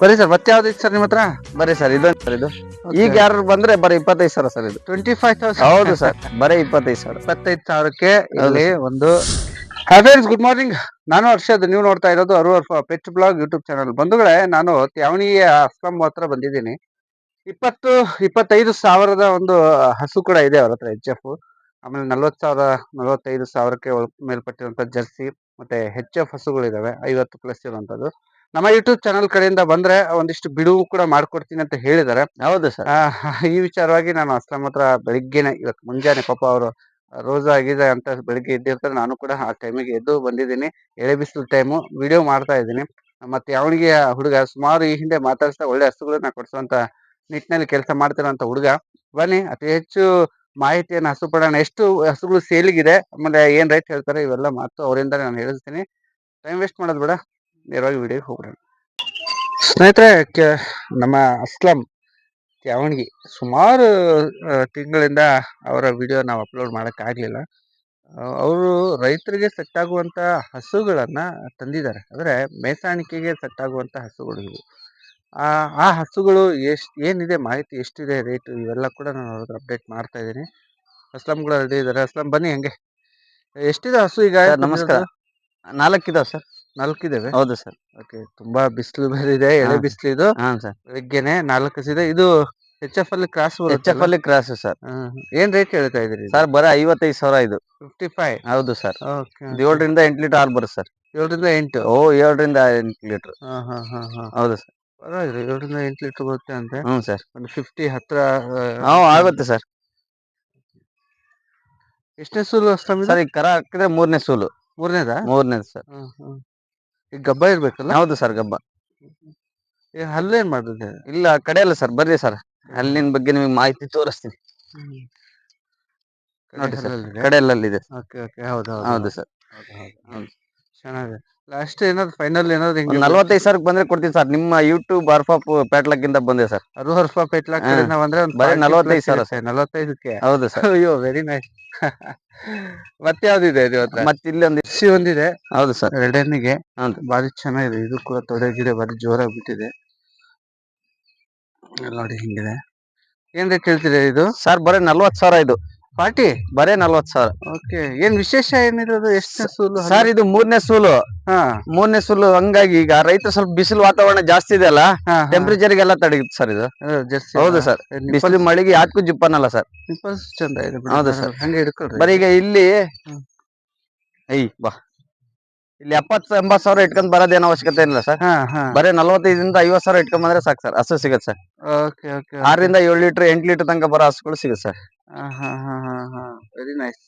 ಬರೀ ಸರ್ ಮತ್ತೆ ಯಾವ್ದು ಇತ್ತು ಸರ್ ನಿಮ್ಮ ಹತ್ರ? ಬರೀ ಸರ್ ಇದು ಸರ್ ಇದು. ಈಗ ಯಾರು ಬಂದ್ರೆ ಬರೀ ಇಪ್ಪತ್ತೈದು ಸಾವಿರ ಸರ್ ಇದು. ಟ್ವೆಂಟಿ ಫೈವ್ ತೌಸಂಡ್ ಹೌದು ಸರ್ ಬರೀ ಇಪ್ಪತ್ತೈದು ಸಾವಿರ. ಇಪ್ಪತ್ತೈದು ಸಾವಿರಕ್ಕೆ ಇಲ್ಲಿ ಒಂದು ಹಾಯ್ ಫ್ರೆಂಡ್ಸ್ ಗುಡ್ ಮಾರ್ನಿಂಗ್ ನಾನು ಹರ್ಷದ್ ನೀವು ನೋಡ್ತಾ ಇರೋದು ಅರುವರ್ ಪೆಟ್ ಬ್ಲಾಗ್ ಯೂಟ್ಯೂಬ್ ಚಾನಲ್ ಬಂಧುಗಳೇ ನಾನು ತ್ಯಾವಣಿ ಅಸ್ಲಂ ಹತ್ರ ಬಂದಿದ್ದೀನಿ. ಇಪ್ಪತ್ತು ಇಪ್ಪತ್ತೈದು ಸಾವಿರದ ಒಂದು ಹಸು ಕೂಡ ಇದೆ ಅವ್ರ ಹತ್ರ ಎಚ್ ಎಫ್ ಆಮೇಲೆ ನಲ್ವತ್ತು ಸಾವಿರ ನಲ್ವತ್ತೈದು ಸಾವಿರಕ್ಕೆ ಮೇಲ್ಪಟ್ಟಿರುವಂಥ ಜರ್ಸಿ ಮತ್ತೆ ಹೆಚ್ ಎಫ್ ಹಸುಗಳಿದ್ದಾವೆ ಐವತ್ತು ಪ್ಲಸ್ ಇರುವಂತದ್ದು ನಮ್ಮ ಯೂಟ್ಯೂಬ್ ಚಾನಲ್ ಕಡೆಯಿಂದ ಬಂದ್ರೆ ಒಂದಿಷ್ಟು ಬಿಡುವು ಕೂಡ ಮಾಡ್ಕೊಡ್ತೀನಿ ಅಂತ ಹೇಳಿದ್ದಾರೆ ಹೌದು ಸರ್. ಈ ವಿಚಾರವಾಗಿ ನಾನು ಅಸ್ಲಾಂ ಹತ್ರ ಬೆಳಿಗ್ಗೆನೆ ಇವತ್ತು ಮುಂಜಾನೆ ಪಾಪ ಅವರು ರೋಜಾ ಆಗಿದೆ ಅಂತ ಬೆಳಿಗ್ಗೆ ಎದ್ದಿರ್ತಾರೆ ನಾನು ಕೂಡ ಆ ಟೈಮಿಗೆ ಎದ್ದು ಬಂದಿದ್ದೀನಿ. ಎಳೆ ಬಿಸಿಲು ಟೈಮು ವಿಡಿಯೋ ಮಾಡ್ತಾ ಇದ್ದೀನಿ. ಮತ್ತೆ ಅವನಿಗೆ ಹುಡುಗ ಸುಮಾರು ಈ ಹಿಂದೆ ಮಾತಾಡಿಸ್ತಾ ಒಳ್ಳೆ ಹಸುಗಳನ್ನ ಕೊಡಿಸುವಂತ ನಿಟ್ಟಿನಲ್ಲಿ ಕೆಲಸ ಮಾಡ್ತಿರೋಂಥ ಹುಡುಗ. ಬನ್ನಿ ಅತಿ ಹೆಚ್ಚು ಮಾಹಿತಿಯನ್ನು ಹಸು ಪಡೋಣ. ಎಷ್ಟು ಹಸುಗಳು ಸೇಲಿಗಿದೆ ಆಮೇಲೆ ಏನ್ ರೈಟ್ ಹೇಳ್ತಾರೆ ಇವೆಲ್ಲ ಮಾತು ಅವರಿಂದ ನಾನು ಹೇಳಿಸ್ತೀನಿ. ಟೈಮ್ ವೇಸ್ಟ್ ಮಾಡೋದು ಬೇಡ. ನೇರವಾಗಿ ವಿಡಿಯೋ ಹೋಗ್ಬಿಡೋಣ. ಸ್ನೇಹಿತರೆ, ಕೆ- ನಮ್ಮ ಅಸ್ಲಂ ತ್ಯಾವಣಗಿ ಸುಮಾರು ತಿಂಗಳಿಂದ ಅವರ ವಿಡಿಯೋ ನಾವು ಅಪ್ಲೋಡ್ ಮಾಡೋಕ್ಕಾಗಲಿಲ್ಲ ಅವರು ರೈತರಿಗೆ ಸೆಟ್ಟಾಗುವಂಥ ಹಸುಗಳನ್ನು ತಂದಿದ್ದಾರೆ. ಅಂದರೆ ಮೇಸಾಣಿಕೆಗೆ ಸೆಟ್ಟಾಗುವಂಥ ಹಸುಗಳು ಇವು. ಆ ಹಸುಗಳು ಎಷ್ಟು, ಏನಿದೆ ಮಾಹಿತಿ ಎಷ್ಟಿದೆ ರೇಟು ಇವೆಲ್ಲ ಕೂಡ ನಾನು ಅವ್ರದ್ದು ಅಪ್ಡೇಟ್ ಮಾಡ್ತಾ ಇದ್ದೀನಿ. ಅಸ್ಲಂಗಳು ರೆಡಿ ಇದ್ದಾರೆ. ಅಸ್ಲಂ, ಬನ್ನಿ ಹಂಗೆ. ಎಷ್ಟಿದೆ ಹಸು ಈಗ? ನಮಸ್ಕಾರ. ನಾಲ್ಕಿದಾವ್ ಸರ್. ನಾಲ್ಕಿದಾವೆ ಹೌದು ಸರ್. ಓಕೆ ತುಂಬಾ ಬಿಸಿಲು ಬೇರೆ ಇದೆ ಎಳೆ ಹಾ. ಬಿಸಿಲು ಇದು. ಹಾ ಸರ್. ಬೆಳಿಗ್ಗೆನೆ ನಾಲ್ಕು ಇದೆ. ಇದು ಎಚ್ ಎಫ್ ಅಲ್ಲಿ ಕ್ರಾಸ್ ಎಚ್ ಎಫ್ ಅಲ್ಲಿ ಕ್ರಾಸ್ ಸರ್. ಏನ್ ರೇಟ್ ಹೇಳ್ತಾ ಇದ್ರಿ ಸರ್ ಬರೀ ಐವತ್ತೈದು ಸಾವಿರ ಇದು. ಫಿಫ್ಟಿ ಫೈವ್ ಹೌದು ಸರ್. ಇದು ಏಳರಿಂದ ಎಂಟು ಲೀಟರ್ ಹಾಲು ಬರುತ್ತೆ ಸರ್. ಏಳರಿಂದ ಎಂಟು? ಓ ಏಳರಿಂದ ಎಂಟು ಲೀಟರ್. ಹಾ ಹಾ ಹಾ ಹಾ. ಹೌದು ಸರ್. ಪರವಾಗಿಲ್ಲ ಏಳರಿಂದ ಎಂಟು ಲೀಟರ್ ಬರುತ್ತೆ ಅಂತೆ. ಹ್ಞೂ ಸರ್. ಒಂದು ಫಿಫ್ಟಿ ಹತ್ರ ಹ್ಞೂ ಆಗುತ್ತೆ ಸರ್. ಎಷ್ಟನೇ ಸೂಲು ಅಷ್ಟೇ ಸರ್ ಈಗ ಕರ ಹಾಕಿದ್ರೆ ಮೂರನೇ ಸೂಲು. ಮೂರನೇದಾ? ಮೂರನೇದು ಸರ್. ಈಗ ಗಬ್ಬ ಇರ್ಬೇಕಲ್ಲ? ಹೌದು ಸರ್ ಗಬ್ಬ. ಹಲ್ಲು ಹಲ್ಲೇನ್ ಮಾಡಿದೆ? ಇಲ್ಲ ಕಡೆ ಅಲ್ಲ ಸರ್ ಬರ್ರಿ ಸರ್. ಹಲ್ಲಿನ ಬಗ್ಗೆ ನಿಮಗೆ ಮಾಹಿತಿ ತೋರಿಸ್ತೀನಿ. ನೋಡಿ ಸರ್ ಕಡೆಯಲ್ಲಿದೆ ಓಕೆ ಓಕೆ. ಹೌದು ಹೌದು ಸರ್. ಹೌದು ಚೆನ್ನಾಗಿದೆ. ಲಾಸ್ಟ್ ಏನಾದ್ರು ಫೈನಲ್ ಏನಾದ್ರು ಹಿಂಗೆ ನಲ್ವತ್ತೈದು ಸಾವಿರಕ್ಕೆ ಬಂದ್ರೆ ಕೊಡ್ತೀನಿ ಸರ್. ನಿಮ್ಮ ಯೂಟ್ಯೂಬ್ ಅರ್ಫಾಪ್ ಪ್ಯಾಟ್ಲಕ್ಕಿಂದ ಬಂದೆ ಸರ್. ರೂಪಾಯಿ ಪೆಟ್ಲ ಹಾ. ನಾವ್ ಅಂದ್ರೆ ಒಂದು ಬರೀ 40 ನಲವತ್ತೈದು ಸಾವಿರ ಸರ್ ನಲವತ್ತೈದಕ್ಕೆ? ಹೌದು ಸರ್. ಅಯ್ಯೋ ವೆರಿ ನೈಸ್ ಮತ್ತೆ ಯಾವ್ದಿದೆ ಇದು ಹತ್ರ? ಮತ್ತೆ ಇಲ್ಲಿ ಒಂದು ಸಿ ಒಂದಿದೆ. ಹೌದು ಸರ್. ಎರಡನಿಗೆ ಹೌದು. ಬಾರಿ ಚೆನ್ನಾಗಿದೆ. ಇದು ಕೂಡ ತೊಡೆ ಗಿಡ ಬಾರಿ ಜೋರಾಗಿ ಬಿಟ್ಟಿದೆ. ಇಲ್ಲ್ ನೋಡಿ ಹಿಂಗಿದೆ. ಏನ್ ರೇಟ್ ಹೇಳ್ತೀರಾ ಇದು? ಸರ್ ಬರೀ ನಲ್ವತ್ತು ಸಾವಿರ ಇದು. ಪಾರ್ಟಿ? ಬರೇ ನಲ್ವತ್ತು ಸಾವಿರ. ಓಕೆ. ಏನ್ ವಿಶೇಷ ಏನಿರೋದು ಎಷ್ಟನೇ ಸೂಲು ಸರ್ ಇದು ಮೂರನೇ ಸೂಲು. ಹಾ. ಮೂರನೇ ಸೂಲು ಹಂಗಾಗಿ ಈಗ ರೈತ ಸ್ವಲ್ಪ ಬಿಸಿಲು ವಾತಾವರಣ ಜಾಸ್ತಿ ಇದೆ ಅಲ್ಲ? ಟೆಂಪರೇಚರ್ ಗೆಲ್ಲ ತಡೆಯುತ್ತೆ ಸರ್ ಇದು. ಹೌದು ಸರ್. ಬಿಸಿಲು ಮಳಿಗೆ ಯಾಕೂ ಜಿಪ್ಪನಲ್ಲ ಸರ್. ಚಂದ ಇದೆ. ಹೌದು ಸರ್. ಹಂಗೆ ಹಿಡ್ಕೊಳ್ರಿ. ಬರೀ ಈಗ ಇಲ್ಲಿ. ಐ ಬಾ. ಇಲ್ಲಿ ಎಪ್ಪತ್ತು ಎಂಬತ್ತು ಸಾವಿರ ಇಟ್ಕೊಂಡ್ ಬರೋದೇನು ಅವಶ್ಯಕತೆ ಇಲ್ಲ ಸರ್. ಹಾ ಹಾ. ಬರೀ ನಲ್ವತ್ತೈದಿಂದ ಐವತ್ತು ಸಾವಿರ ಇಟ್ಕೊಂಡ್ ಬಂದ್ರೆ ಸಾಕು ಸರ್. ಹಸು ಸಿಗುತ್ತೆ ಸರ್. ಓಕೆ ಓಕೆ ಆರರಿಂದ ಏಳು ಲೀಟರ್ ಎಂಟು ಲೀಟರ್ ತನಕ ಬರೋ ಹಸುಗಳು ಸಿಗುತ್ತೆ ಸರ್. ಹಾ ಹಾ ಹಾ ಹಾ ಹಾ. ವೆರಿ ನೈಸ್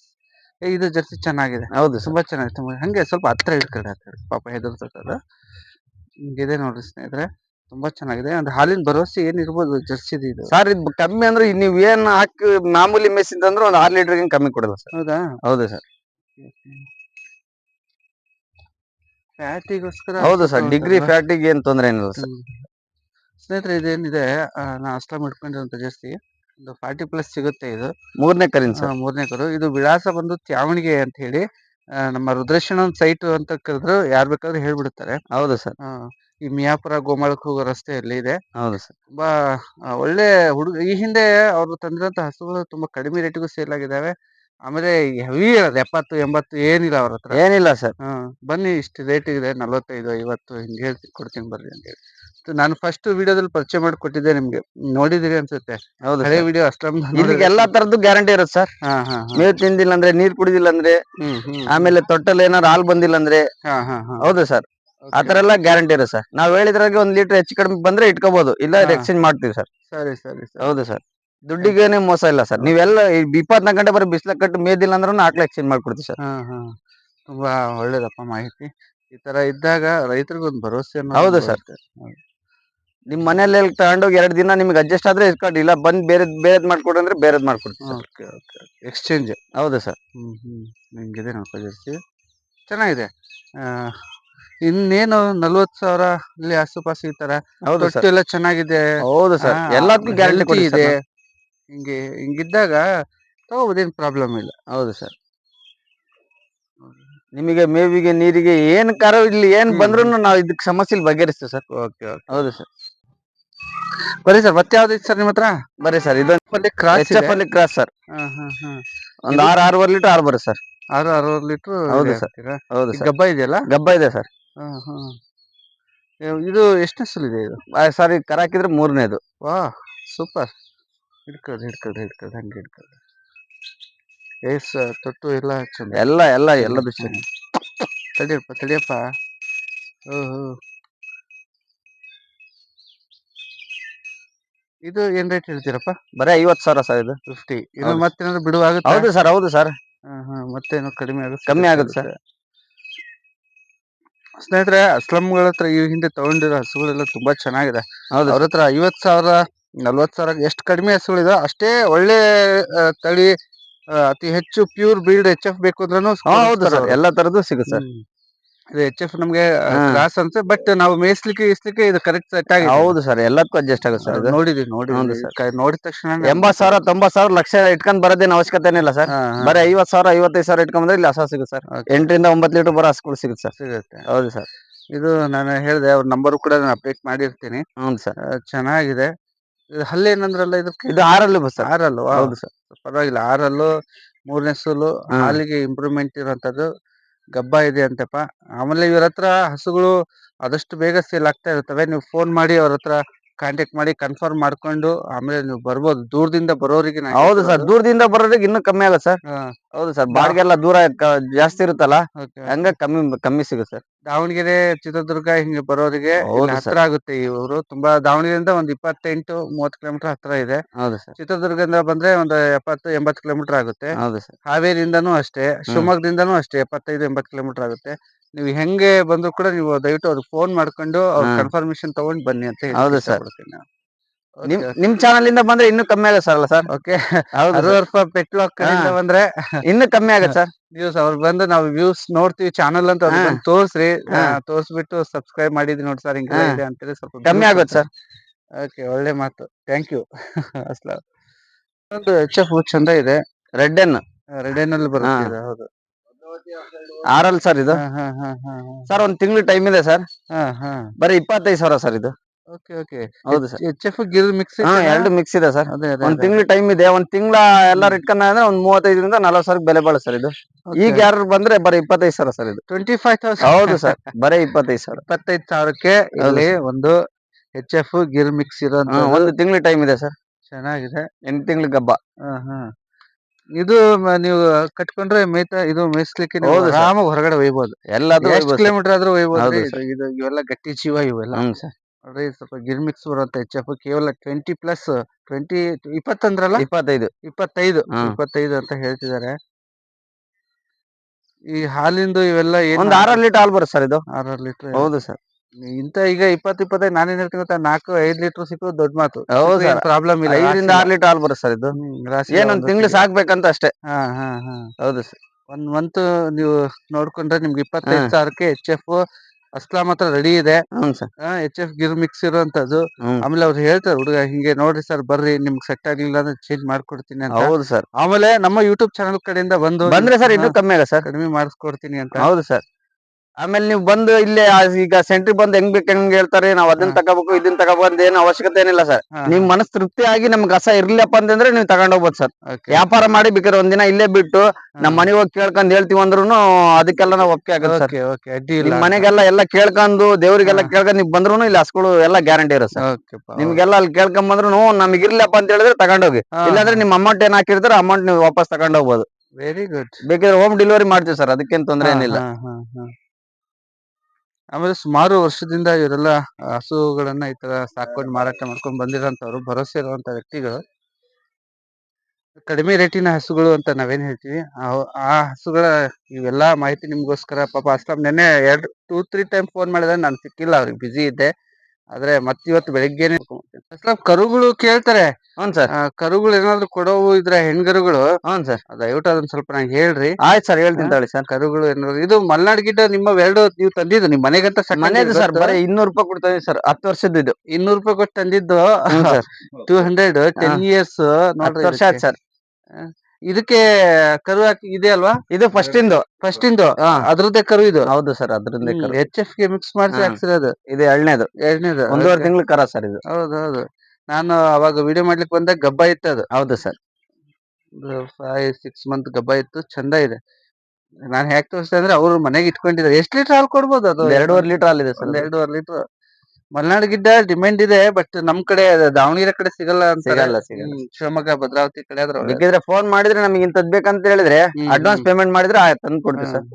ಇದು ಜರ್ಸಿ ಚೆನ್ನಾಗಿದೆ. ಹೌದು ಸರ್. ತುಂಬಾ ಚೆನ್ನಾಗಿದೆ ತುಂಬಾ ಹಂಗೆ ಸ್ವಲ್ಪ ಹತ್ರ ಇಟ್ಕೊಳ್ಳಿ ಹತ್ರ ಪಾಪ ಹೆದರ್ತದ ಹಿಂಗಿದೆ ನೋಡ್ರಿ ಸ್ನೇಹಿತರೆ. ತುಂಬಾ ಚೆನ್ನಾಗಿದೆ. ಒಂದು ಹಾಲಿನ ಭರವಸೆ ಏನಿರ್ಬೋದು ಜರ್ಸಿದು ಇದು? ಸರ್ ಇದು ಕಮ್ಮಿ ಅಂದ್ರೆ ನೀವ್ ಏನ್ ಹಾಕಿ ಮಾಮೂಲಿ ಮೆಸ್ಸಿಂದ ಅಂದ್ರೆ ಒಂದು ಆರು ಲೀಟರ್ ಕಮ್ಮಿ ಕೊಡಲ್ಲ ಸರ್. ಹೌದಾ? ಹೌದು ಸರ್. ಫ್ಯಾಟಿಗೋಸ್ಕರ ಹೌದು ಸರ್ ಡಿಗ್ರಿ ಫ್ಯಾಟಿಗೆ ಏನು ತೊಂದರೆ ಏನಿಲ್ಲ ಸರ್. ಸ್ನೇಹಿತರೆ ಇದೇನಿದೆ ನಾ ಅಷ್ಟಮ್ ಇಟ್ಕೊಂಡಿರುವಂತ ಜರ್ಸಿ ಒಂದು ಫಾರ್ಟಿ ಪ್ಲಸ್ ಸಿಗುತ್ತೆ ಇದು. ಮೂರನೇ ಕರಿನ್ ಸರ್. ಮೂರನೇ ಕರು. ಇದು ವಿಳಾಸ ಬಂದು ತ್ಯಾವಣಿಗೆ ಅಂತ ಹೇಳಿ ನಮ್ಮ ರುದ್ರೇಶನ ಸೈಟ್ ಅಂತ ಕರೆದ್ರು ಯಾರು ಬೇಕಾದ್ರೂ ಹೇಳ್ಬಿಡ್ತಾರೆ. ಹೌದು ಸರ್. ಈ ಮಿಯಾಪುರ ಗೋಮಾಳಕ್ಕೆ ಹೋಗೋ ರಸ್ತೆಯಲ್ಲಿ ಇದೆ. ಹೌದು ಸರ್. ತುಂಬಾ ಒಳ್ಳೆ ಹುಡುಗ ಈ ಹಿಂದೆ ಅವರು ತಂದಿರೋಂತ ಹಸುಗಳು ತುಂಬಾ ಕಡಿಮೆ ರೇಟಿಗೂ ಸೇಲ್ ಆಗಿದಾವೆ. ಆಮೇಲೆ ಹೆವಿ ಇರೋದು ಎಪ್ಪತ್ತು ಎಂಬತ್ತು ಏನಿಲ್ಲ ಅವ್ರ ಹತ್ರ. ಏನಿಲ್ಲ ಸರ್. ಹಾ ಬನ್ನಿ ಇಷ್ಟು ರೇಟ್ ಇದೆ ನಲ್ವತ್ತೈದು ಐವತ್ತು ಹಿಂಗೆ ಹೇಳ್ತಿ ಕೊಡ್ತೀನಿ ಬರ್ರಿ ಅಂತ ಹೇಳಿ. ಇದು ನಾನು ಫಸ್ಟ್ ವಿಡಿಯೋದಲ್ಲಿ ಪರಿಚಯ ಮಾಡಿ ಕೊಟ್ಟಿದ್ದೆ ನಿಮ್ಗೆ. ನೋಡಿದಿರಿ ಅನ್ಸುತ್ತೆ. ಹೌದು ಹಳೆ ವಿಡಿಯೋ ಅಷ್ಟೊಂದು ನಿಮಗೆ ಎಲ್ಲಾ ತರದ್ದು ಗ್ಯಾರಂಟಿ ಇರುತ್ತೆ ಸರ್. ಹಾ ಹಾ ಹಾ. ಮೇವು ತಿಂದಿಲ್ಲ ಅಂದ್ರೆ ನೀರ್ ಕುಡಿದಿಲ್ಲ ಅಂದ್ರೆ ಹ್ಮ್ ಹ್ಮ್. ಆಮೇಲೆ ತೊಟ್ಟಲ್ಲಿ ಏನಾರು ಹಾಲು ಬಂದಿಲ್ಲ ಅಂದ್ರೆ ಹಾ ಹಾ ಹಾ. ಹೌದು ಸರ್. ಆತರ ಎಲ್ಲ ಗ್ಯಾರಂಟಿ ಇರುತ್ತೆ ಸರ್. ನಾವ್ ಹೇಳಿದ್ರಾಗೆ ಒಂದ್ ಲೀಟರ್ ಹೆಚ್ಚು ಕಡಿಮೆ ಬಂದ್ರೆ ಇಟ್ಕೋಬಹುದು ಇಲ್ಲ ಹಾ. ಎಕ್ಸ್ಚೇಂಜ್ ಮಾಡ್ತೀವಿ ಸರ್. ಸರಿ ಸರಿ ಸರಿ. ಹೌದು ಸರ್. ದುಡ್ಡಿಗೇನೆ ಮೋಸ ಇಲ್ಲ ಸರ್. ನೀವೆಲ್ಲ ಇಪ್ಪತ್ನಾಲ್ಕು ಗಂಟೆ ಬರೀ ಬಿಸ್ಲ ಕಟ್ಟು ಮೇದಿಲ್ಲ ಅಂದ್ರೆ ಆಕ್ಲ ಎಕ್ಸ್ಚೇಂಜ್ ಮಾಡ್ಕೊಡ್ತೀವಿ ಸರ್. ಹಾ ಹಾ ತುಂಬಾ ಒಳ್ಳೇದಪ್ಪ ಮಾಹಿತಿ. ಈ ತರ ಇದ್ದಾಗ ರೈತರಿಗೊಂದು ಭರವಸೆ ಅನ್ನೋದು ಹೌದು ಸರ್. ನಿಮ್ಮ ನಿಮ್ ಮನೇಲಿ ತಗೊಂಡೋಗಿ ಎರಡು ದಿನ ನಿಮ್ಗೆ ಅಡ್ಜಸ್ಟ್ ಆದ್ರೆ ಇಸ್ಕೊಂಡು ಇಲ್ಲ ಬಂದ್ ಬೇರೆ ಬೇರೆದ್ ಮಾಡ್ಕೊಡು ಅಂದ್ರೆ ಬೇರೆದ್ ಮಾಡ್ಕೊಡ್ತೀವಿ ಓಕೆ ಓಕೆ ಎಕ್ಸ್ಚೇಂಜ್ ಹೌದು ಸರ್. ಹ್ಮ್ ಹ್ಮ್. ಹಿಂಗಿದೆ ನೋಡ್ಕೊ ಜರ್ಸಿ ಚೆನ್ನಾಗಿದೆ. ಆ, ಇನ್ನೇನು ನಲ್ವತ್ತು ಸಾವಿರ ಇಲ್ಲಿ ಆಸುಪಾಸು ಈ ತರ? ಹೌದು ಸರ್. ಚೆನ್ನಾಗಿದೆ. ಹೌದು ಸರ್. ಎಲ್ಲದಕ್ಕೂ ಗ್ಯಾರಂಟಿ ಇದೆ. ಹಿಂಗೆ ಹಿಂಗಿದ್ದಾಗ ತಗೋಬೋದೇನು ಪ್ರಾಬ್ಲಮ್ ಇಲ್ಲ. ಹೌದು ಸರ್ ನಿಮಗೆ ಮೇವಿಗೆ ನೀರಿಗೆ ಏನ್ ಕರ ಇಲ್ಲಿ ಏನ್ ಬಂದ್ರೂ ನಾವು ಇದಕ್ಕೆ ಸಮಸ್ಯೆ ಬಗೆಹರಿಸ್ತೀವಿ ಸರ್ ಓಕೆ ಓಕೆ ಹೌದು ಸರ್ ಬರೀ ಸರ್ ಮತ್ತೆ ಯಾವ್ದು ಸರ್ ನಿಮ್ಮ ಹತ್ರ ಬರೀ ಸರ್ ಇದೊಂದು ಕ್ರಾಸ್ ಸರ್ ಒಂದು ಆರ್ ಆರೂವರೆ ಲೀಟರ್ ಆರು ಬರುತ್ತೆ ಸರ್ ಆರು ಆರೂವರೆ ಲೀಟರ್ ಹೌದು ಸರ್ ಹೌದು ಗಬ್ಬ ಇದೆಯಲ್ಲ? ಗಬ್ಬ ಇದೆ ಸರ್ ಇದು ಎಷ್ಟನೇ ಸಲ ಇದೆ ಇದು? ಸರ್ ಈಗ ಕರ ಹಾಕಿದ್ರೆ ಮೂರನೇದು. ವಾ ಸೂಪರ್ ಹಿಡ್ಕೊಳ್ರಿ ಹಿಡ್ಕೊಳ್ರಿ ಹಿಡ್ಕೊಳ್ರಿ ಹಂಗೆ ಹಿಡ್ಕೊಳ್ರಿ ಸರ್ ತೊಟ್ಟು ಎಲ್ಲ ಚಂದ. ಎಲ್ಲ ಎಲ್ಲ ಎಲ್ಲದು ಹ್ಮ್. ತಡಿಯಪ್ಪ ತಡಿಯಪ್ಪ. ಓಹೋ ಇದು ಏನ್ ರೇಟ್ ಹೇಳ್ತೀರಪ್ಪ? ಬರೀ ಐವತ್ತು ಸಾವಿರ ಸರ್ ಇದು. ಫಿಫ್ಟಿ ಇದು. ಮತ್ತೇನಾದ್ರು ಬಿಡುವಾಗ ಹೌದು ಸರ್ ಹೌದು ಸರ್. ಮತ್ತೇನು ಕಡಿಮೆ ಆಗುತ್ತೆ? ಕಮ್ಮಿ ಆಗುತ್ತೆ ಸರ್. ಸ್ನೇಹಿತರೆ ಅಸ್ಲಂಗಳ ಹತ್ರ ಈ ಹಿಂದೆ ತಗೊಂಡಿರೋ ಹಸುಗಳೆಲ್ಲ ತುಂಬಾ ಚೆನ್ನಾಗಿದೆ. ಹೌದು. ಅವ್ರ ಹತ್ರ ಐವತ್ ಸಾವಿರ ನಲ್ವತ್ ಸಾವಿರ ಎಷ್ಟು ಕಡಿಮೆ ಹಸುಗಳಿದೆ ಅಷ್ಟೇ ಒಳ್ಳೆ ಆ, ತಳಿ ಆ, ಅತಿ ಹೆಚ್ಚು ಪ್ಯೂರ್ ಬ್ರೀಡ್ ಎಚ್ ಎಫ್ ಬೇಕು ಅಂದ್ರೂ ಹಾ, ಹೌದು ಸರ್ ಎಲ್ಲಾ ತರದ್ದು ಸಿಗುತ್ತೆ ಸರ್. ಇದು ಎಚ್ ಎಫ್ ನಮಗೆ ಹಾ. ಕ್ರಾಸ್ ಅನ್ಸುತ್ತೆ ಬಟ್ ನಾವು ಮೇಯಿಸ್ಲಿಕ್ಕೆ ಇಸ್ಲಿಕ್ಕೆ ಇದು ಕರೆಕ್ಟ್ ಸೆಟ್ ಆಗಿದೆ. ಹೌದು ಸರ್ ಎಲ್ಲಕ್ಕೂ ಅಡ್ಜಸ್ಟ್ ಆಗುತ್ತೆ ಸರ್ ಇದು. ನೋಡಿ ಹೌದು ನೋಡಿದ್ವಿ sir. ಕ- ನೋಡಿದ ತಕ್ಷಣ ಎಂಬತ್ ಸಾವಿರ ತೊಂಬತ್ ಸಾವಿರ ಲಕ್ಷ ಇಟ್ಕೊಂಡ್ ಬರೋದೇನು ಅವಶ್ಯಕತೆ ಇಲ್ಲ ಸರ್. ಬರೀ ಐವತ್ ಸಾವಿರ ಐವತ್ತೈದು ಸಾವಿರ ಇಟ್ಕೊಂಡ್ ಬಂದ್ರೆ ಇಲ್ಲಿ ಹಸ ಸಿಗುತ್ತೆ ಸರ್. ಎಂಟರಿಂದ ಒಂಬತ್ತು ಲೀಟರ್ ಬರೋ ಹಸುಗಳು ಸಿಗುತ್ತೆ ಸರ್. ಸಿಗುತ್ತೆ. ಹೌದು ಸರ್. ಇದು ನಾನು ಹೇಳಿದೆ ಅವ್ರ ನಂಬರ್ ಕೂಡ ನಾನು ಅಪ್ಡೇಟ್ ಮಾಡಿರ್ತೀನಿ. ಹೌದು ಸರ್. ಚೆನ್ನಾಗಿದೆ. ಇದು ಹಲ್ಲು ಏನಂದ್ರಲ್ಲ ಇದಕ್ಕೆ ಇದು ಆರಲ್ಲು ಸರ್. ಆರಲ್ಲು ಹೌದು. ಸರ್. ಪರವಾಗಿಲ್ಲ ಆರಲ್ಲು ಮೂರನೇ ಸೂಲು ಹಾ. ಹಾಲಿಗೆ ಇಂಪ್ರೂವ್ಮೆಂಟ್ ಇರುವಂತದ್ದು ಗಬ್ಬ ಇದೆ ಅಂತಪ್ಪ. ಆಮೇಲೆ ಇವ್ರ ಹತ್ರ ಹಸುಗಳು ಆದಷ್ಟು ಬೇಗ ಸೇಲ್ ಆಗ್ತಾ ಇರ್ತವೆ ನೀವು ಫೋನ್ ಮಾಡಿ ಅವ್ರ ಹತ್ರ ಕಾಂಟ್ಯಾಕ್ಟ್ ಮಾಡಿ ಕನ್ಫರ್ಮ್ ಮಾಡ್ಕೊಂಡು ಆಮೇಲೆ ನೀವು ಬರ್ಬೋದು. ದೂರದಿಂದ ಬರೋರಿಗೆ ಹೌದು ಸರ್ ಹೇಳ್ತಿರೋದು. ದೂರದಿಂದ ಬರೋರಿಗೆ ಇನ್ನೂ ಕಮ್ಮಿ ಆಗುತ್ತೆ ಸರ್. ಹಾ, ಹೌದು ಸರ್ ಬಾಡಿಗೆಲ್ಲ ದೂರ ಕ- ಜಾಸ್ತಿ ಇರುತ್ತಲ್ಲ? okay. ಹಂಗ ಕಮ್ಮಿ ಕಮ್ಮಿ ಸಿಗುತ್ತೆ ಸರ್. ದಾವಣಗೆರೆ ಚಿತ್ರದುರ್ಗ ಹಿಂಗೆ ಬರೋರಿಗೆ ಇಲ್ಲಿ ಹೌದು ಹತ್ರ ಆಗುತ್ತೆ ಇವರು ತುಂಬಾ ದಾವಣಗೆರೆಯಿಂದ ಒಂದ್ ಇಪ್ಪತ್ತೆಂಟು ಮೂವತ್ತು ಕಿಲೋಮೀಟರ್ ಹತ್ರ ಇದೆ. ಹೌದು ಸರ್. ಚಿತ್ರದುರ್ಗದಿಂದ ಬಂದ್ರೆ ಒಂದು ಎಪ್ಪತ್ತು ಎಂಬತ್ತು ಕಿಲೋಮೀಟರ್ ಆಗುತ್ತೆ. ಹೌದು ಸರ್. ಹಾವೇರಿಯಿಂದನೂ ಅಷ್ಟೇ ಶಿವಮೊಗ್ಗದಿಂದನೂ ಅಷ್ಟೇ ಎಪ್ಪತ್ತೈದು ಎಂಬತ್ತು ಕಿಲೋಮೀಟರ್ ಆಗುತ್ತೆ. ನೀವು ಹೆಂಗೆ ಬಂದ್ರು ಕೂಡ ನೀವು ದಯವಿಟ್ಟು ಅವ್ರಿಗೆ ಫೋನ್ ಮಾಡ್ಕೊಂಡು ಅವ್ರ ಹಾ. ಕನ್ಫರ್ಮೇಶನ್ ತಗೊಂಡ್ ಬನ್ನಿ ಅಂತ ಹೌದು sir. ನಿಮ್ ನಿಮ್ ಚಾನಲ್ ಇಂದ ಬಂದ್ರೆ ಇನ್ನು ಕಮ್ಮಿ ಆಗುತ್ತೆ ಸರ್ ಅಲ್ಲ ಸರ್ ಓಕೆ ಹೌದು sir. ಅರವತ್ತು ರೂಪಾಯಿ ಕಡೆಯಿಂದ ಬಂದ್ರೆ ಇನ್ನು ಕಮ್ಮಿ ಆಗುತ್ತೆ ಸರ್ ವ್ಯೂಸ್ ಅವ್ರು ಬಂದು ನಾವು ವ್ಯೂಸ್ ನೋಡ್ತೀವಿ ಚಾನಲ್ ಅಂತ ಅವ್ರಿಗೆ. ಬಂದು ತೋರ್ಸ್ರಿ. ತೋರ್ಸ್ಬಿಟ್ಟು ಸಬ್ಸ್ಕ್ರೈಬ್ ಮಾಡಿದ್ವಿ ನೋಡಿ ಸರ್ ಹಿಂಗೆ. ಇದೆ ಅಂತೇಳಿ ಸ್ವಲ್ಪ ಕಮ್ಮಿ ಆಗುತ್ತೆ ಸರ್ ಓಕೆ ಒಳ್ಳೆ ಮಾತು. ಥ್ಯಾಂಕ್ ಯು ಅಸ್ಲ. ಒಂದು ಎಚ್ ಎಫ್ ಚಂದ ಇದೆ. ರೆಡ್ ಎನ್ ರೆಡ್ ಬರುತ್ತೆ ಬರ್ತಾ ಇದು ಹೌದು. ಆರಲ್ ಸರ್ ಇದು. ಹಾ ಹಾ ಹಾ ಹಾ ಸರ್ ಒಂದ್ ತಿಂಗಳು ಟೈಮ್ ಇದೆ ಸರ್ ಹಾ ಹಾ. ಬರೀ ಇಪ್ಪತ್ತೈದು ಸಾವಿರ ಸರ್ ಇದು. ಓಕೆ ಓಕೆ ಹೌದು sir. H F Gir mix ಹಾ ಎರಡು ಮಿಕ್ಸ್ ಇದೆ ಸರ್. ಅದೇ ಅದೇ ಒಂದ್ ತಿಂಗಳು ಟೈಮ್ ಇದೆ. ಒಂದ್ ತಿಂಗಳ ಎಲ್ಲ ಇಟ್ಕೊಂಡ ಅಂದ್ರೆ ಒಂದ್ ಮೂವತ್ತೈದರಿಂದ ನಲವತ್ತು ಸಾವಿರ ಬೆಲೆ ಬಾಳ ಸರ್ ಇದು. ಈಗ ಯಾರು ಬಂದ್ರೆ ಬರೀ ಇಪ್ಪತ್ತೈದು ಸಾವಿರ ಸರ್ ಇದು. ಟ್ವೆಂಟಿ ಫೈವ್ ತೌಸಂಡ್ ಹೌದು ಸರ್. ಬರೀ ಇಪ್ಪತ್ತೈದು ಸಾವಿರ. ಇಪ್ಪತ್ತೈದು ಸಾವಿರಕ್ಕೆ ಇಲ್ಲಿ ಒಂದು ಎಚ್ ಎಫ್ ಗಿರ್ ಮಿಕ್ಸ್ ಇರೋ ಒಂದು ತಿಂಗಳ ಟೈಮ್ ಇದೆ ಸರ್. ಚೆನ್ನಾಗಿದೆ. ಎಂಟು ತಿಂಗಳ ಗಬ್ಬ. ಹಾ ಹಾ. ಇದು ಮ- ನೀವು ಕಟ್ಕೊಂಡ್ರೆ ಮೇತ ಇದು ಮೇಯಿಸ್ಲಿಕ್ಕೆ ನೀವು ಹೌದು sir. ಆರಾಮಾಗಿ ಹೊರಗಡೆ ಒಯ್ಬೋದು. ಎಲ್ಲಾದ್ರೂ ಎಷ್ಟು ಕಿಲೋಮೀಟರ್ ಆದ್ರೂ ಒಯ್ಬೋದು ಹೌದು ಇದು ಇದು ಇವೆಲ್ಲ ಗಟ್ಟಿ ಜೀವ ಇವೆಲ್ಲ. ಹ್ಮ್ ಸರ್. ನೋಡ್ರಿ ಸ್ವಲ್ಪ ಗಿರ್ ಮಿಕ್ಸ್ ಬರುತ್ತೆ. ಎಚ್ ಎಫ್ ಕೇವಲ ಟ್ವೆಂಟಿ ಪ್ಲಸ್ ಟ್ವೆಂಟಿ ಇಪ್ಪತ್ತಂದ್ರಲ್ಲ? ಇಪ್ಪತ್ತೈದು. ಇಪ್ಪತ್ತೈದು. ಹಾ. ಇಪ್ಪತ್ತೈದು ಅಂತ ಹೇಳ್ತಿದ್ದಾರೆ. ಈ ಹಾಲಿಂದು ಇವೆಲ್ಲ ಏನು ಒಂದ್ ಆರಾರು ಲೀಟರ್ ಹಾಲು ಬರುತ್ತೆ ಸರ್ ಇದು. ಆರಾರು ಲೀಟರ್ ಹೌದು ಸರ್. ಇಂತ ಈಗ ಇಪ್ಪತ್ತು ಇಪ್ಪತ್ತೈದು ನಾನೇನ್ ಹೇಳ್ತೀನಿ ಗೊತ್ತಾ? ನಾಲ್ಕು ಐದ್ ಲೀಟರ್ ಸಿಕ್ಕೋದು ದೊಡ್ಡ ಮಾತು. ಹೌದು sir. ಪ್ರಾಬ್ಲಮ್ ಇಲ್ಲ. ಐದರಿಂದ ಆರು ಲೀಟರ್ ಹಾಲು ಬರುತ್ತೆ ಸರ್ ಇದು. ಏನೊಂದ್ ತಿಂಗಳು. ಸಾಕ್ಬೇಕಂತ ಅಷ್ಟೇ. ಹಾ ಹಾ ಹಾ. ಹೌದು ಸರ್. ಒಂದ್ ಮಂತ್ ನೀವು ನೋಡ್ಕೊಂಡ್ರೆ ನಿಮ್ಗೆ ಇಪ್ಪತ್ತೈದು ಸಾವಿರಕ್ಕೆ ಎಚ್ ಎಫ್ ಅಸ್ಲಾಂ ಹತ್ರ ರೆಡಿ ಇದೆ. ಹ್ಮ್ sir. H F Gir mix ಇರುವಂತದ್ದು ಹ್ಮ್. ಆಮೇಲೆ ಅವ್ರು ಹೇಳ್ತಾರೆ ಹುಡುಗ ಹಿಂಗೆ ನೋಡ್ರಿ ಸರ್ ಬರ್ರಿ ನಿಮ್ಗೆ ಸೆಟ್ ಆಗ್ಲಿಲ್ಲ ಅಂದ್ರೆ ಚೇಂಜ್ ಮಾಡ್ಕೊಡ್ತೀನಿ ಅಂತ. ಹೌದು ಸರ್. ಆಮೇಲೆ ನಮ್ಮ ಯೂಟ್ಯೂಬ್ ಚಾನಲ್ ಕಡೆಯಿಂದ ಬಂದು ಬಂದ್ರೆ ಸರ್ ಇನ್ನೂ ಕಮ್ಮಿ ಆಗ ಸರ್. ಕಡಿಮೆ ಮಾಡಿಸ್ಕೊಡ್ತೀನಿ ಅಂತ. ಹೌದು ಸರ್. ಆಮೇಲೆ ನೀವು ಬಂದು ಇಲ್ಲೇ ಆ ಈಗ ಸೆಂಟ್ರಿ ಬಂದ್ ಹೆಂಗ್ ಬೇಕು ಹೆಂಗ್ ಹೇಳ್ತಾರೆ ನಾವ್ ಅದನ್ನ. ತಗೋಬೇಕು ಇದನ್ನ ತಗೋಬಂದ್ ಏನು ಅವಶ್ಯಕತೆ ಏನಿಲ್ಲ ಸರ್. ಹಾ, ನಿಮ್ ಮನಸ್ ತೃಪ್ತಿ ಆಗಿ ನಮ್ಗೆ ಹಸ ಇರ್ಲಿಪ್ಪ ಅಂತಂದ್ರೆ ನೀವು ತಗೊಂಡ್ ಹೋಗ್ಬೋದು ಸರ್. Okay. ವ್ಯಾಪಾರ ಮಾಡಿ ಬೇಕಾದ್ರೆ ಒಂದಿನ ಇಲ್ಲೇ ಬಿಟ್ಟು ನಮ್ಮ ನಮ್ ಮನೆಗ್ ಹೋಗಿ ಕೇಳ್ಕೊಂಡ್ ಹೇಳ್ತೀವಿ ಅಂದ್ರೂ ಅದಕ್ಕೆಲ್ಲ ನಾವು ಒಪ್ಪಿಗೆ ಆಗುತ್ತೆ ಸರ್. Okay, okay, ಅಡ್ಡಿ ಇಲ್ಲ ನಿಮ್ ಮನೆಗೆಲ್ಲ ಎಲ್ಲ ಕೇಳ್ಕೊಂಡು ದೇವ್ರಿಗೆಲ್ಲ ಹಾ. ಕೇಳ್ಕೊಂಡ್ ನೀವು ಬಂದ್ರು ಇಲ್ಲಿ ಹಸ್ಗಳು ಎಲ್ಲ ಗ್ಯಾರಂಟಿ ಇರುತ್ತೆ ಸರ್. Okay ಪಾ, ನಿಮ್ಗೆಲ್ಲ ಅಲ್ಲಿ ಕೇಳ್ಕೊಂಡ್ ಬಂದ್ರು ನಮಗೆ ಇರ್ಲಪ್ಪ ಅಂತ ಹೇಳಿದ್ರೆ ತಗೊಂಡೋಗಿ ಹಾ, ಇಲ್ಲಾಂದ್ರೆ ನಿಮ್ ಅಮೌಂಟ್ ಏನ್ ಹಾಕಿರ್ತಾರೆ ಅಮೌಂಟ್ ನೀವು ವಾಪಸ್ ತಗೊಂಡ್ ಹೋಗ್ಬೋದು. ವೆರಿ ಗುಡ್ ಬೇಕಾದ್ರೆ ಹೋಮ್ ಡೆಲಿವರಿ ಮಾಡ್ತೀವಿ ಸರ್ ಅದಕ್ಕೇನ್ ತೊಂದ್ರೆ ಏನಿಲ್ಲ. ಆಮೇಲೆ ಸುಮಾರು ವರ್ಷದಿಂದ ಇವರೆಲ್ಲ ಹಸುಗಳನ್ನ ಈ ತರ ಸಾಕೊಂಡು ಮಾರಾಟ ಮಾಡ್ಕೊಂಡು ಬಂದಿರೋಂಥವ್ರು ಭರೋಸೆ ಇರುವಂತ ವ್ಯಕ್ತಿಗಳು. ಕಡಿಮೆ ರೇಟಿನ ಹಸುಗಳು ಅಂತ ನಾವೇನ್ ಹೇಳ್ತೀವಿ. ಆ- ಆ ಹಸುಗಳ ಇವೆಲ್ಲಾ ಮಾಹಿತಿ ನಿಮ್ಗೋಸ್ಕರ, ಪಾಪ ಅಸ್ಲಾಂ ನೆನ್ನೆ ಎರಡ್ ಟೂ ತ್ರೀ ಟೈಮ್ ಫೋನ್ ಮಾಡಿದ್ರೆ ನಾನು ಸಿಕ್ಕಿಲ್ಲ, ಅವ್ರಿಗೆ ಬಿಸಿ ಇದ್ದೆ. ಆದ್ರೆ ಮತ್ತೆ ಇವತ್ತು ಬೆಳಿಗ್ಗೆನೆ ಸ್ವಲ್ಪ ಕರುಗಳು ಕೇಳ್ತಾರೆ. ಹ್ಞೂ ಸರ್. ಕರುಗಳು ಏನಾದ್ರು ಕೊಡೋವು ಇದ್ರೆ ಹೆಣ್ಗರುಗಳು ಹ್ಞೂ ಸರ್. ದಯವಿಟ್ಟು ಅದನ್ನ ಸ್ವಲ್ಪ ನಂಗೆ ಹೇಳ್ರಿ. ಆಯ್ತು ಸರ್ ಹೇಳ್ತೀನಿ ತಗೊಳ್ಳಿ ಸರ್. ಕರುಗಳು ಏನಾದ್ರು ಇದು ಮಲ್ನಾಡ್ ಗಿಡ ನಿಮ್ಮ ಎರಡು ನೀವು ತಂದಿದ್ದು ನಿಮ್ ಮನೆಗಂತ ಮನೆದು ಸರ್ ಬರೀ ಇನ್ನೂರು ರೂಪಾಯಿ ಕೊಡ್ತಾ ಸರ್ ಹತ್ತು ವರ್ಷದ ಇದು. ಇನ್ನೂರು ರೂಪಾಯಿ ಕೊಟ್ಟು ತಂದಿದ್ದು ಟೂ ಹಂಡ್ರೆಡ್ ಟೆನ್ ಇಯರ್ಸ್ ಹತ್ತು ವರ್ಷ ಆಯ್ತು ಸರ್. ಇದಕ್ಕೆ ಕರು ಹಾಕಿ ಇದೆ ಅಲ್ವಾ? ಇದು ಫಸ್ಟ್ ಇಂದು ಫಸ್ಟ್ ಇಂದು. ಅದ್ರದ್ದೇ ಕರು ಇದು. ಹೌದು ಸರ್ ಅದ್ರದ್ದೇ ಕರು. ಎಚ್ ಎಫ್ಗೆ ಮಿಕ್ಸ್ ಮಾಡಿಸಿ. ಹಾಕ್ಸಿರೋದು ಇದೆ ಎರಡನೇದು. ಎರಡನೇದು. ಒಂದೂವರೆ ತಿಂಗಳು ಕರ ಸರ್ ಇದು. ಹೌದು ಹೌದು. ನಾನು ಅವಾಗ ವಿಡಿಯೋ ಮಾಡ್ಲಿಕ್ಕೆ ಬಂದಾಗ ಗಬ್ಬ ಇತ್ತು ಅದು. ಹೌದು ಸರ್. ಫೈವ್ ಸಿಕ್ಸ್ ಮಂತ್ ಗಬ್ಬ ಇತ್ತು. ಚಂದ ಇದೆ. ನಾನು ಹ್ಯಾಕ್ ತೋರಿಸ್ದೆ ಅಂದ್ರೆ ಅವ್ರು ಮನೆಗೆ ಇಟ್ಕೊಂಡಿದ್ದಾರೆ. ಎಷ್ಟು ಲೀಟರ್ ಹಾಲು ಕೊಡ್ಬೋದು ಅದು? ಎರಡೂವರೆ ಲೀಟರ್ ಹಾಲಿದೆ ಸರ್ ಎರಡೂವರೆ ಲೀಟರ್ ಮಲೆನಾಡು ಗಿಡ್ಡ ಡಿಮ್ಯಾಂಡ್ ಇದೆ ಬಟ್ ನಮ್ ಕಡೆ ಅದು ದಾವಣಗೆರೆ ಕಡೆ ಸಿಗಲ್ಲ ಅಂತ ಸಿಗಲ್ಲ ಸಿಗಲ್ಲ. ಶಿವಮೊಗ್ಗ ಭದ್ರಾವತಿ ಕಡೆ ಆದ್ರೆ ಬೇಕಿದ್ರೆ ಫೋನ್ ಮಾಡಿದ್ರೆ ನಮಗೆ ಇಂತದ್ ಬೇಕಂತ ಹೇಳಿದ್ರೆ ಅಡ್ವಾನ್ಸ್ ಪೇಮೆಂಟ್ ಮಾಡಿದ್ರೆ ಆಯ್ತು ತಂದು ಕೊಡ್ತೀವಿ ಸರ್.